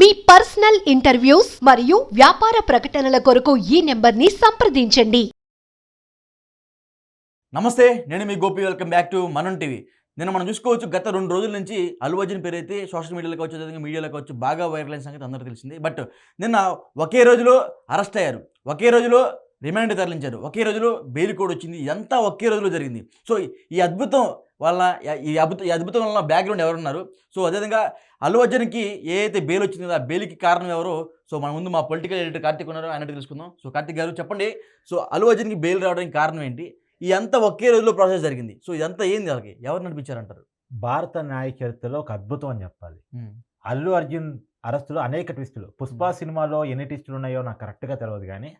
మీ personal interviews మరియు వ్యాపార ప్రకటనల కొరకు ఈ నెంబర్ని సంప్రదించండి. నమస్తే నేను మీ Gopi. Welcome back to Manam TV. నిన్న మనం చూసుకోవచ్చు గత రెండు రోజుల నుంచి అల్లు అర్జున్ పేరు అయితే సోషల్ మీడియాలోకి వచ్చి అదేవిధంగా మీడియాలోకి వచ్చి బాగా వైరల్ అయిన సంగతి అందరూ తెలిసింది. బట్ నిన్న ఒకే రోజులో అరెస్ట్ అయ్యారు. ఒకే రోజులో రిమాండ్ తరలించారు. ఒకే రోజులో బెయిల్ కోడ్ వచ్చింది. ఇదంతా ఒకే రోజులో జరిగింది. సో ఈ అద్భుతం వాళ్ళ ఈ అద్భుతం ఈ అద్భుతం వల్ల బ్యాక్గ్రౌండ్ ఎవరున్నారు? సో అదేవిధంగా అల్లు అర్జున్కి ఏ అయితే బెయిల్ వచ్చిందో ఆ బెయిల్కి కారణం ఎవరో? సో మన ముందు మా పొలిటికల్ ఎడిటర్ కార్తిక్ ఉన్నారు ఆయన తెలుసుకుందాం. సో కార్తిక్ గారు చెప్పండి. సో అల్లు అర్జున్కి బెయిల్ రావడానికి కారణం ఏంటి? ఇదంతా ఒకే రోజులో ప్రాసెస్ జరిగింది. సో ఇదంతా ఏంది వాళ్ళకి? ఎవరు నడిపించారంటారు? భారత న్యాయ చరిత్రలో ఒక అద్భుతం అని చెప్పాలి. అల్లు అర్జున్ అరెస్టులు అనేక ట్విస్టులు. పుష్ప సినిమాలో ఎన్ని ట్విస్టులు ఉన్నాయో నాకు కరెక్ట్గా తెలియదు కానీ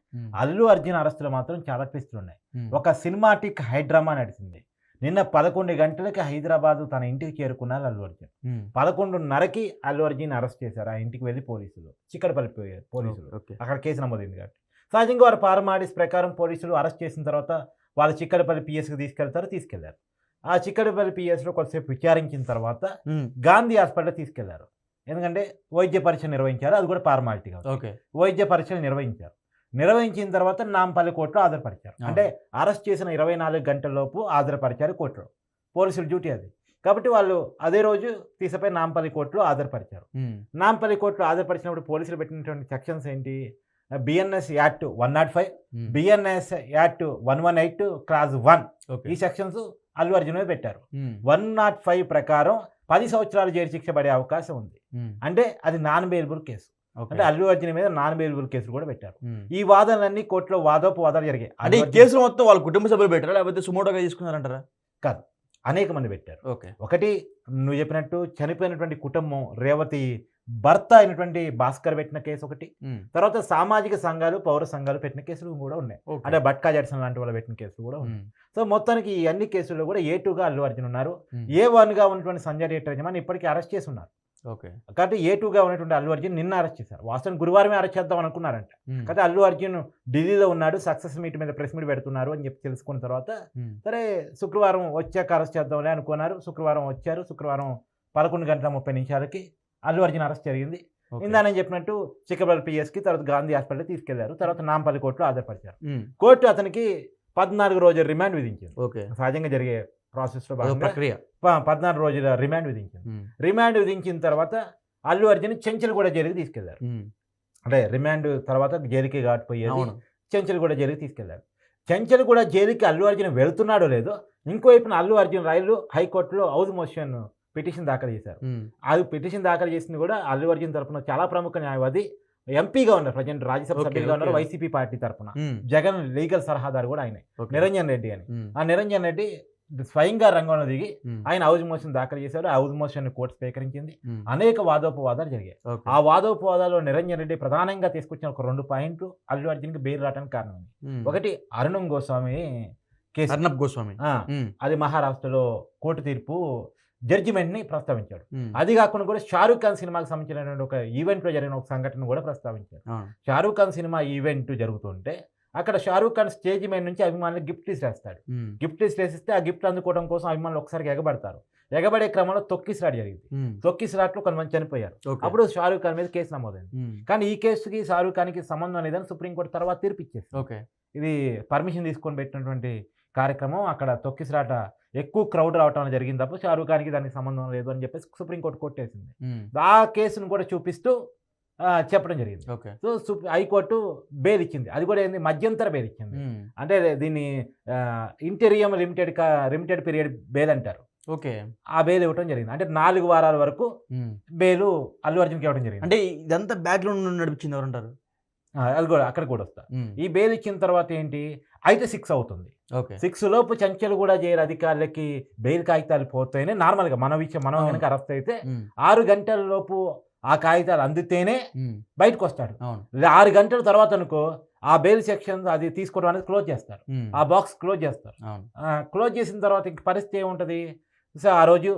అల్లు అర్జున్ అరెస్టులు మాత్రం చాలా ట్విస్టులు ఉన్నాయి. ఒక సినిమాటిక్ హైడ్రామా నడిచింది. నిన్న పదకొండు గంటలకి హైదరాబాద్ తన ఇంటికి చేరుకున్నారు అల్లు అర్జున్. పదకొండున్నరకి అల్లు అర్జున్ అరెస్ట్ చేశారు ఆ ఇంటికి వెళ్ళి పోలీసులు చిక్కడపల్లి పోలీసులు. అక్కడ కేసు నమోదైంది కాబట్టి. సహజంగా వారు పారమాడిస్ ప్రకారం పోలీసులు అరెస్ట్ చేసిన తర్వాత వాళ్ళు చిక్కడపల్లి పిఎస్కి తీసుకెళ్తారు తీసుకెళ్ళారు. ఆ చిక్కడపల్లి పిఎస్లో కొంతసేపు విచారించిన తర్వాత గాంధీ హాస్పిటల్ తీసుకెళ్ళారు. ఎందుకంటే వైద్య పరీక్ష నిర్వహించారు అది కూడా ఓకే. వైద్య పరీక్షలు నిర్వహించారు. నిర్వహించిన తర్వాత నాంపల్లి కోర్టులో హాజరుపరిచారు. అంటే అరెస్ట్ చేసిన ఇరవై నాలుగు గంటల లోపు హాజరుపరిచారు కోర్టులో. పోలీసుల డ్యూటీ అది. కాబట్టి వాళ్ళు అదే రోజు తీసిపోయి నాంపల్లి కోర్టులో హాజరుపరిచారు. నాంపల్లి కోర్టులో హాజరుపరిచినప్పుడు పోలీసులు పెట్టినటువంటి సెక్షన్స్ ఏంటి? BNS act one not five BNS act one one eight class one ఈ సెక్షన్స్ అల్లు అర్జున్ మీద పెట్టారు. వన్ నాట్ ఫైవ్ ప్రకారం పది సంవత్సరాలు జైలు శిక్ష పడే అవకాశం ఉంది. అంటే అది నాన్ బెయిలబుల్ కేసు. అంటే అల్లు అర్జున్ మీద నాన్ బెయిలబుల్ కేసులు కూడా పెట్టారు. ఈ వాదనలన్నీ కోర్టులో వాదోపవాదాలు జరిగాయి. అంటే ఈ కేసులో మొత్తం వాళ్ళ కుటుంబ సభ్యులు పెట్టారా? లేకపోతే సుమోటోగా తీసుకున్నారంటారా? అనేక మంది పెట్టారు. ఓకే. ఒకటి నువ్వు చెప్పినట్టు చనిపోయినటువంటి కుటుంబం రేవతి భర్త అయినటువంటి భాస్కర్ పెట్టిన కేసు ఒకటి. తర్వాత సామాజిక సంఘాలు పౌర సంఘాలు పెట్టిన కేసులు కూడా ఉన్నాయి. అంటే బట్కా జడ్సన్ లాంటి వాళ్ళు పెట్టిన కేసులు కూడా ఉన్నాయి. సో మొత్తానికి ఈ అన్ని కేసుల్లో కూడా ఏ టూగా అల్లు అర్జున్ ఉన్నారు. ఏ వన్గా ఉన్నటువంటి సంజయ్ రెడ్డి యజమాని ఇప్పటికీ అరెస్ట్ చేసి ఉన్నారు. ఓకే. కాబట్టి ఏ టూగా ఉన్నటువంటి అల్లు అర్జున్ నిన్న అరెస్ట్ చేశారు. వాస్తవం గురువారమే అరెస్ట్ చేద్దాం అనుకున్నారంట. కానీ అల్లు అర్జున్ ఢిల్లీలో ఉన్నాడు సక్సెస్ మీట్ మీద ప్రెస్ మీట్ పెడుతున్నారు అని చెప్పి తెలుసుకున్న తర్వాత సరే శుక్రవారం వచ్చాక అరెస్ట్ చేద్దాంలే అనుకున్నారు. శుక్రవారం వచ్చారు. శుక్రవారం పదకొండు గంటల ముప్పై నిమిషాలకి అల్లు అర్జున్ అరెస్ట్ జరిగింది. ఇందా నేను చెప్పినట్టు చిక్కబల్ పిఎస్కి తర్వాత గాంధీ హాస్పిటల్ తీసుకెళ్ళారు. తర్వాత నాంపల్లి కోర్టులో హాజరుపరిచారు. కోర్టు అతనికి పద్నాలుగు రోజుల రిమాండ్ విధించింది ఓకే. సహజంగా జరిగే ప్రాసెస్లో ప్రక్రియ. పద్నాలుగు రోజుల రిమాండ్ విధించింది రిమాండ్ విధించిన తర్వాత అల్లు అర్జున్ చెంచల్ కూడా జైలుకి తీసుకెళ్ళారు. అంటే రిమాండ్ తర్వాత జైలుకి కాటిపోయేది కూడా జైలుకి తీసుకెళ్ళారు. చెంచల్ కూడా జైలుకి అల్లు అర్జున్ వెళ్తున్నాడో లేదో ఇంకోవైపున అల్లు అర్జున్ రైలు హైకోర్టులో హౌస్ మోషన్ పిటిషన్ దాఖలు చేశారు. అది పిటిషన్ దాఖలు చేసింది కూడా అల్లు అర్జున్ తరపున చాలా ప్రముఖ న్యాయవాది ఎంపీగా ఉన్నారు. ప్రజెంట్ రాజ్యసభ సభ్యులుగా ఉన్నారు. వైసీపీ పార్టీ తరపున. జగన్ లీగల్ సలహాదారు కూడా ఆయనే. నిరంజన్ రెడ్డి అని. ఆ నిరంజన్ రెడ్డి స్వయంగా రంగంలో దిగి ఆయన హౌస్ మోషన్ దాఖలు చేశారు. హౌస్ మోషన్ కోర్టు స్వీకరించింది. అనేక వాదోపవాదాలు జరిగాయి. ఆ వాదోపవాదాల్లో నిరంజన్ రెడ్డి ప్రధానంగా తీసుకొచ్చిన ఒక రెండు పాయింట్లు అల్లు అర్జున్కి బెయిల్ రావడానికి కారణం ఒకటి అరుణం గోస్వామి కేసు. అర్నబ్ గోస్వామి. అది మహారాష్ట్రలో కోర్టు తీర్పు జడ్జిమెంట్ని ప్రస్తావించాడు. అది కాకుండా కూడా షారూఖ్ ఖాన్ సినిమాకి సంబంధించినటువంటి ఒక ఈవెంట్లో జరిగిన ఒక సంఘటన కూడా ప్రస్తావించారు షారూఖ్ ఖాన్ సినిమా ఈవెంట్ జరుగుతుంటే అక్కడ షారూఖ్ ఖాన్ స్టేజ్ మీద నుంచి అభిమానులు గిఫ్ట్ ఇస్తాడు గిఫ్ట్ వేసిస్తే ఆ గిఫ్ట్ అందుకోవడం కోసం అభిమానులు ఒకసారి ఎగబడతారు. ఎగబడే క్రమంలో తొక్కిసలాట జరిగింది. తొక్కిసలాట్లో కొంతమంది చనిపోయారు. అప్పుడు షారూఖ్ ఖాన్ మీద కేసు నమోదైంది. కానీ ఈ కేసుకి షారూఖ్ ఖాన్కి సంబంధం లేదని సుప్రీంకోర్టు తర్వాత తీర్పు ఇచ్చేసి ఓకే. ఇది పర్మిషన్ తీసుకొని పెట్టినటువంటి కార్యక్రమం అక్కడ తొక్కిసలాట ఎక్కువ క్రౌడ్ రావటం జరిగింది తప్ప షారూఖ్ ఖాన్కి దానికి సంబంధం లేదు అని చెప్పేసి సుప్రీంకోర్టు కొట్టేసింది ఆ కేసును కూడా చూపిస్తూ చెప్పడం జరిగింది. ఓకే. సో హైకోర్టు బెయిల్ ఇచ్చింది అది కూడా ఏంది? మధ్యంతర బెయిల్ ఇచ్చింది అంటే దీన్ని interim limited limited period bail అంటారు ఓకే. ఆ బెయిల్ ఇవ్వడం జరిగింది. అంటే నాలుగు వారాల వరకు బెయిల్ అల్లు అర్జున్కి ఇవ్వడం జరిగింది. అంటే ఇదంతా బ్యాక్గ్రౌండ్ నడిపించింది ఎవరంటారు? అది కూడా అక్కడ కూడా వస్తా. ఈ బెయిల్ ఇచ్చిన తర్వాత ఏంటి? అయితే సిక్స్ అవుతుంది. ఓకే. సిక్స్ లోపు చంచలు కూడా చేయరు అధికారులకి బెయిల్ కాగితాలు పోతేనే నార్మల్గా మన విషయం మనం. కనుక అరెస్ట్ అయితే ఆరు గంటల లోపు ఆ కాగితాలు అందితేనే బయటకు వస్తాడు ఆరు గంటల తర్వాత అనుకో ఆ బెయిల్ సెక్షన్ అది తీసుకోవడం అనేది క్లోజ్ చేస్తారు. ఆ బాక్స్ క్లోజ్ చేస్తారు. క్లోజ్ చేసిన తర్వాత ఇంక పరిస్థితి ఏముంటుంది? సో ఆ రోజు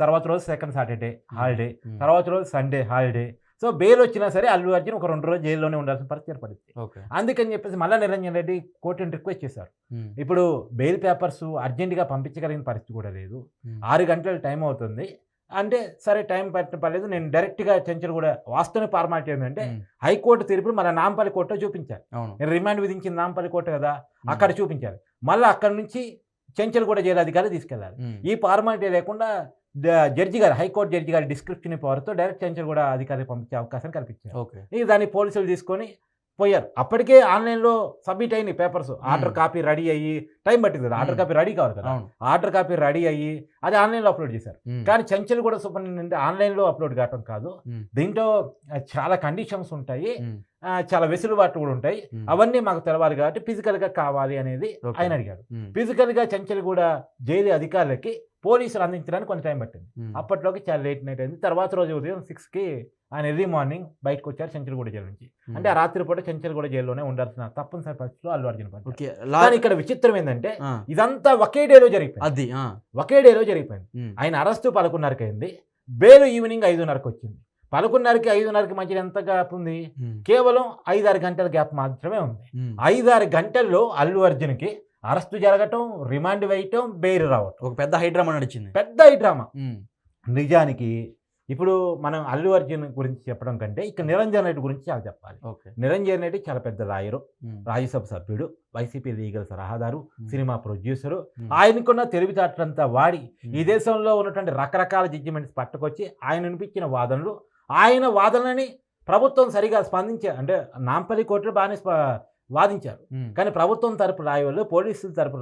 తర్వాత రోజు సెకండ్ సాటర్డే హాలిడే తర్వాత రోజు సండే హాలిడే. సో బెయిల్ వచ్చినా సరే అల్లు అర్జున్ ఒక రెండు రోజులు జైల్లోనే ఉండాల్సిన పరిస్థితి ఏర్పడింది. అందుకని చెప్పేసి మళ్ళా నిరంజన్ రెడ్డి కోర్టుని రిక్వెస్ట్ చేశారు. ఇప్పుడు బెయిల్ పేపర్స్ అర్జెంటుగా పంపించగలిగిన పరిస్థితి కూడా లేదు. ఆరు గంటల టైం అవుతుంది. అంటే సరే టైం పెట్టిన పర్లేదు నేను డైరెక్ట్గా చెంచల్ కూడా వాస్తవ ఫార్మాలిటీ ఏంటంటే హైకోర్టు తీర్పును మన నాంపల్లి కోర్టులో చూపించాలి. నేను రిమాండ్ విధించిన నాంపల్లి కోర్టు కదా అక్కడ చూపించాలి. మళ్ళీ అక్కడ నుంచి చెంచల్ కూడా జైలు అధికారి తీసుకెళ్ళాలి ఈ ఫార్మాలిటీ లేకుండా జడ్జి గారు హైకోర్టు జడ్జి గారి డిస్క్రిప్షన్ పవర్తో డైరెక్ట్ చెంచల్ కూడా అధికారికి పంపించే అవకాశం కల్పించారు. దాన్ని పోలీసులు తీసుకొని పోయారు. అప్పటికే ఆన్లైన్లో సబ్మిట్ అయినాయి పేపర్స్. ఆర్డర్ కాపీ రెడీ అయ్యి టైం పట్టింది కదా ఆర్డర్. కాపీ రెడీ కావాలి కదా. ఆర్డర్ కాపీ రెడీ అయ్యి అది ఆన్లైన్లో అప్లోడ్ చేశారు. కానీ చెంచల్ కూడా సూపరింటెండెంట్ ఆన్లైన్లో అప్లోడ్ కావటం కాదు. దీంట్లో చాలా కండిషన్స్ ఉంటాయి. చాలా వెసులుబాట్లు కూడా ఉంటాయి. అవన్నీ మాకు తెలవాలి కాబట్టి ఫిజికల్గా కావాలి అనేది. ఆయన అడిగాడు. ఫిజికల్గా చెంచల్ కూడా జైలు అధికారులకి పోలీసులు అందించడానికి కొంత టైం పట్టింది. అప్పట్లోకి చాలా లేట్ నైట్ అయింది. తర్వాత రోజు ఉదయం సిక్స్కి ఆయన ఎర్లీ మార్నింగ్ బయటకు వచ్చారు చెంచల్గూడ జైలు నుంచి. అంటే ఆ రాత్రి పూట చెంచల్గూడ జైల్లోనే ఉండాల్సిన తప్పనిసరి పరిస్థితిలో అల్లు అర్జున్ పడ్డారు. ఇక్కడ విచిత్రం ఏంటంటే ఇదంతా ఒకే డేలో జరిగిపోయింది. అది ఒకే డేలో జరిగిపోయింది. ఆయన అరెస్టు పదకొండున్నరకి అయింది బెయిల్ ఈవినింగ్ ఐదున్నరకు వచ్చింది పదకొండున్నరకి ఐదున్నరకి మధ్య ఎంత గ్యాప్ ఉంది? కేవలం ఐదారు గంటల గ్యాప్ మాత్రమే ఉంది. ఐదారు గంటల్లో అల్లు అర్జున్కి అరెస్టు జరగటం రిమాండ్ వేయటం బెయిల్ రావటం. ఒక పెద్ద హైడ్రామా నడిచింది. పెద్ద ఈ డ్రామా ఉమ్, నిజానికి ఇప్పుడు మనం అల్లు అర్జున్ గురించి చెప్పడం కంటే ఇక్కడ నిరంజన్ రెడ్డి గురించి చాలా చెప్పాలి. ఓకే. నిరంజన్ రెడ్డి చాలా పెద్ద లాయరు రాజ్యసభ సభ్యుడు వైసీపీ లీగల్ సలహాదారు సినిమా ప్రొడ్యూసరు. ఆయనకున్న తెలివితేటలంతా వాడి ఈ దేశంలో ఉన్నటువంటి రకరకాల జడ్జిమెంట్స్ పట్టుకొచ్చి ఆయన వినిపించిన వాదనలు ఆయన వాదనని ప్రభుత్వం సరిగా స్పందించే అంటే నాంపల్లి కోర్టులు బాగానే స్ప- వాదించారు. కానీ ప్రభుత్వం తరపు రాయళ్ళు పోలీసుల తరపు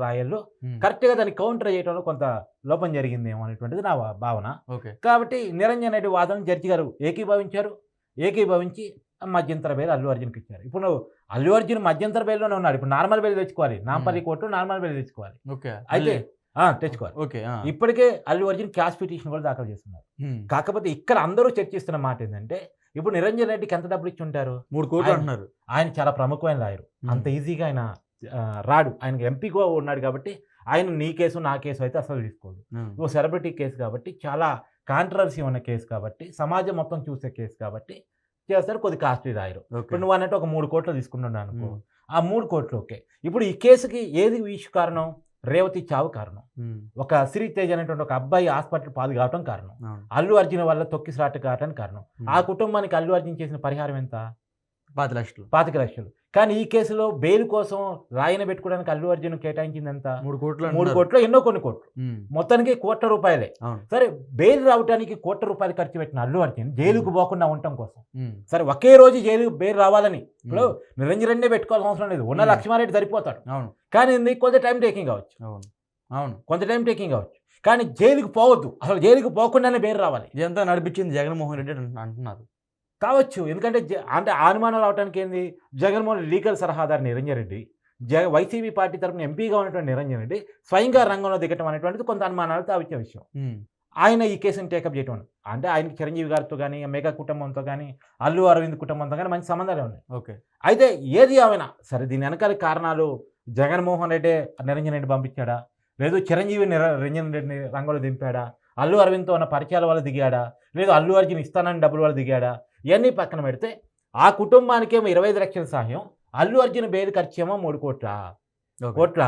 ఉమ్, కరెక్ట్గా దాన్ని కౌంటర్ చేయడంలో కొంత లోపం జరిగిందేమో అనేటువంటిది నా భావన. ఓకే. కాబట్టి నిరంజన్ రెడ్డి వాదన జడ్జి గారు ఏకీభవించారు. ఏకీభవించి మధ్యంతర బెయిల్ అల్లు అర్జున్కి ఇచ్చారు. ఇప్పుడు అల్లు అర్జున్ మధ్యంతర బెయిల్లోనే ఉన్నాడు. ఇప్పుడు నార్మల్ బెయిల్ తెచ్చుకోవాలి. నాంపల్లి కోర్టు నార్మల్ బెయిల్ తెచ్చుకోవాలి. ఓకే. అయితే ఆ, తెచ్చుకోవాలి. ఓకే ఇప్పటికే అల్లు అర్జున్ క్యాష్ పిటిషన్ కూడా దాఖలు చేస్తున్నారు. కాకపోతే ఇక్కడ అందరూ చర్చిస్తున్న మాట ఏంటంటే ఇప్పుడు నిరంజన్ రెడ్డికి ఎంత డబ్బులు ఇచ్చి ఉంటారు మూడు కోట్లు ఆయన- అంటున్నారు. ఆయన చాలా ప్రముఖమైన లాయరు. అంత ఈజీగా ఆయన రాడు. ఆయనకి ఎంపీగా ఉన్నాడు కాబట్టి ఆయన నీ కేసు నా కేసు అయితే అసలు తీసుకోదు ఓ సెలబ్రిటీ కేసు కాబట్టి చాలా కాంట్రవర్సీ ఉన్న కేసు కాబట్టి సమాజం మొత్తం చూసే కేసు కాబట్టి చేస్తారు. కొద్ది కాస్ట్లీ రాయరు. ఇప్పుడు నువ్వు అన్నట్టు ఒక మూడు కోట్లు తీసుకున్నాడు అనుకో. ఆ మూడు కోట్లు ఓకే. ఇప్పుడు ఈ కేసుకి ఏది ఇష్యూ కారణం? రేవతి చావు కారణం. ఒక శ్రీ తేజ్ అనేటువంటి ఒక అబ్బాయి హాస్పిటల్ పాలు కావటం కారణం. అల్లు అర్జున్ వల్ల తొక్కిసలాట కావటానికి కారణం. ఆ కుటుంబానికి అల్లు అర్జున్ చేసిన పరిహారం ఎంత? పాతి లక్షలు. పాతిక లక్షలు. కానీ ఈ కేసులో బెయిల్ కోసం రాయన పెట్టుకోవడానికి అల్లు అర్జున్ కేటాయించింది ఎంత మూడు కోట్లు మూడు. కోట్లు ఎన్నో కొన్ని కోట్లు. మొత్తానికి కోట్ల రూపాయలే. సరే బెయిల్ రావడానికి కోట్ల రూపాయలు ఖర్చు పెట్టిన అల్లు అర్జున్ జైలుకు పోకుండా ఉండటం కోసం. సరే ఒకే రోజు జైలు బెయిల్ రావాలని. ఇప్పుడు నిరంజన్ రెడ్డి పెట్టుకోవాల్సిన అవసరం లేదు. ఉన్న. లక్ష్మారెడ్డి సరిపోతాడు. అవును. కానీ కొంత టైం టేకింగ్ కావచ్చు. అవును. అవును. కొంత టైం టేకింగ్ కావచ్చు. కానీ జైలుకు పోవద్దు. అసలు జైలుకు పోకుండానే బెయిల్ రావాలి. ఇదంతా నడిపించింది జగన్మోహన్ రెడ్డి అంటున్నారు. కావచ్చు. ఎందుకంటే జ- అంటే అనుమానం రావడానికి ఏంది? జగన్మోహన్ లీగల్ సలహాదారు నిరంజన్ రెడ్డి జగ వైసీపీ పార్టీ తరపున ఎంపీగా ఉన్నటువంటి నిరంజన్ రెడ్డి స్వయంగా రంగంలో దిగటం అనేటువంటిది కొంత అనుమానాలు తావిచ్చే విషయం. ఆయన ఈ కేసుని టేకప్ చేయటం అంటే ఆయనకి చిరంజీవి గారితో కానీ మెగా కుటుంబంతో కానీ అల్లు అరవింద్ కుటుంబంతో కానీ మంచి సంబంధాలు ఉన్నాయి. ఓకే. అయితే ఏది ఏమైనా సరే దీని వెనకాల కారణాలు జగన్మోహన్ రెడ్డి నిరంజన్ రెడ్డి పంపించాడా? లేదు చిరంజీవి నిర నిరంజన్ రెడ్డిని రంగంలో దింపాడా? అల్లు అరవింద్తో ఉన్న పరిచయాల వల్ల దిగాడా? లేదు అల్లు అర్జున్ ఇస్తానని డబ్బుల వల్ల దిగాడా? ఇవన్నీ పక్కన పెడితే ఆ కుటుంబానికేమో ఇరవై ఐదు లక్షల సహాయం అల్లు అర్జున్ బెయిల్ ఖర్చు ఏమో మూడు కోట్ల. కోట్ల?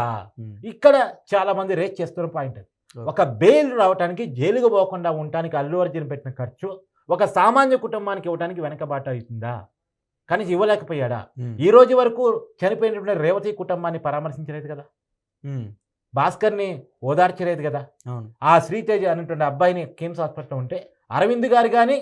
ఇక్కడ చాలా మంది రేట్ చేస్తున్న పాయింట్. ఒక బెయిల్ రావడానికి జైలుకు పోకుండా ఉండటానికి అల్లు అర్జున్ పెట్టిన ఖర్చు ఒక సామాన్య కుటుంబానికి ఇవ్వడానికి వెనకబాట అవుతుందా? కనీసం ఇవ్వలేకపోయాడా? ఈ రోజు వరకు చనిపోయినటువంటి రేవతి కుటుంబాన్ని పరామర్శించలేదు కదా? భాస్కర్ని ఓదార్చలేదు కదా. అవును. ఆ శ్రీతేజ అనేటువంటి అబ్బాయిని కిమ్స్ హాస్పిటల్లో ఉంటే అరవింద్ గారు కానీ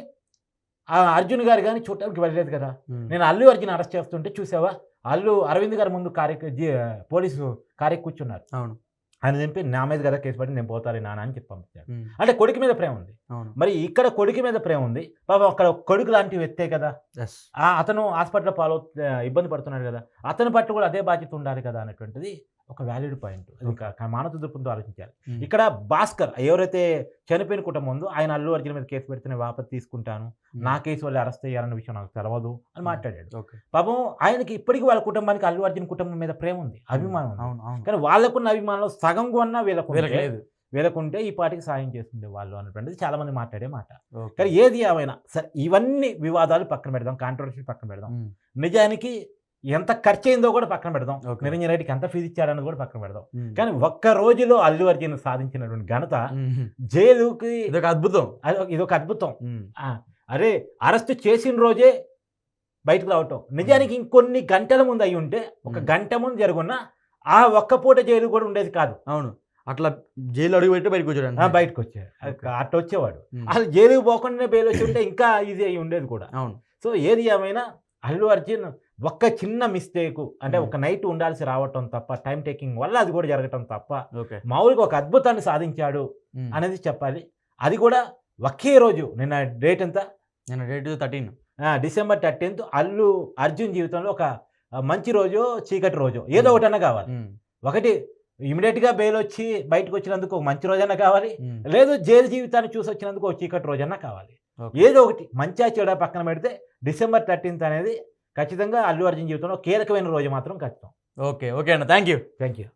ఆ అర్జున్ గారు కానీ చూడటానికి వెళ్ళలేదు కదా. నేను అల్లు అర్జున్ అరెస్ట్ చేస్తుంటే చూసావా? అల్లు అరవింద్ గారు ముందు కార్య పోలీసు కార్య కూర్చున్నారు. అవును. ఆయన చెప్పి నా మీద కదా కేసు పడి నేను పోతాను నాన్న అని చెప్పి పంపించాడు. అంటే కొడుకు మీద ప్రేమ ఉంది. మరి ఇక్కడ కొడుకు మీద ప్రేమ ఉంది. పాపం అక్కడ కొడుకు లాంటి వ్యక్తే కదా. అతను హాస్పిటల్ పాలు ఇబ్బంది పడుతున్నాడు కదా. అతని పట్ల కూడా అదే బాధ్యత ఉండాలి కదా అనేటువంటిది ఒక వ్యాలిడ్ పాయింట్ ఇంకా మానవ దృక్పథంతో ఆలోచించాలి. ఇక్కడ భాస్కర్ ఎవరైతే చనిపోయిన కుటుంబం ఉందో ఆయన అల్లు అర్జున్ మీద కేసు పెడితే నేను వాపస్ తీసుకుంటాను. నా కేసు వల్ల అరెస్ట్ అయ్యారన్న విషయం నాకు తెలవదు అని మాట్లాడాడు. పాపం ఆయనకి ఇప్పటికీ వాళ్ళ కుటుంబానికి అల్లు అర్జున్ కుటుంబం మీద ప్రేమ ఉంది అభిమానం కానీ వాళ్ళకున్న అభిమానంలో సగం కొన్నా వీళ్ళకు లేదు. వీళ్ళకుంటే ఈ పాటికి సాయం చేస్తుండే వాళ్ళు అనేటువంటిది చాలా మంది మాట్లాడే మాట. కానీ ఏది ఏమైనా సరే ఇవన్నీ వివాదాలు పక్కన పెడదాం కాంట్రవర్సీ పక్కన పెడదాం. నిజానికి ఎంత ఖర్చు అయిందో కూడా పక్కన పెడదాం. నిరంజన్ రెడ్డికి ఎంత ఫీజు ఇచ్చాడని కూడా పక్కన పెడదాం. కానీ ఒక్క రోజులో అల్లు అర్జున్ సాధించినటువంటి ఘనత. జైలుకి ఇదొక అద్భుతం. అది- ఇదొక అద్భుతం. అరే అరెస్ట్ చేసిన రోజే బయటకు రావటం. నిజానికి ఇంకొన్ని గంటల ముందు అయి ఉంటే ఒక. గంట ముందు జరుగున్న ఆ ఒక్క పూట జైలు కూడా ఉండేది కాదు. అవును. అట్లా జైలు అడుగు పెట్టి బయటకు వచ్చాడు బయటకు వచ్చాడు. అట్ట వచ్చేవాడు. అసలు జైలుకి పోకుండానే బెయిల్ వచ్చి ఉంటే ఇంకా ఈజీ అయి ఉండేది కూడా. అవును. సో ఏది ఏమైనా అల్లు అర్జున్ ఒక్క చిన్న మిస్టేక్ అంటే. ఒక నైట్ ఉండాల్సి రావటం తప్ప టైం టేకింగ్ వల్ల అది కూడా జరగటం తప్ప మామూలుగా ఒక అద్భుతాన్ని సాధించాడు. అనేది చెప్పాలి. అది కూడా ఒకే రోజు నిన్న డేట్ ఎంత? నేను డేట్ థర్టీన్. ఆ, డిసెంబర్ థర్టీన్త్ అల్లు అర్జున్ జీవితంలో ఒక మంచి రోజు చీకటి రోజు ఏదో. ఒకటన్నా కావాలి. ఒకటి ఇమీడియట్గా బెయిల్ వచ్చి బయటకు వచ్చినందుకు ఒక మంచి రోజన్నా కావాలి. లేదు జైలు జీవితాన్ని చూసి వచ్చినందుకు ఒక చీకటి రోజన్నా కావాలి. ఏదో ఒకటి మంచిగా చెడ పక్కన పెడితే డిసెంబర్ థర్టీన్త్ అనేది ఖచ్చితంగా అల్లు అర్జున్ జీవితంలో కీలకమైన రోజు మాత్రం ఖచ్చితం. ఓకే ఓకే అన్న. Thank you thank you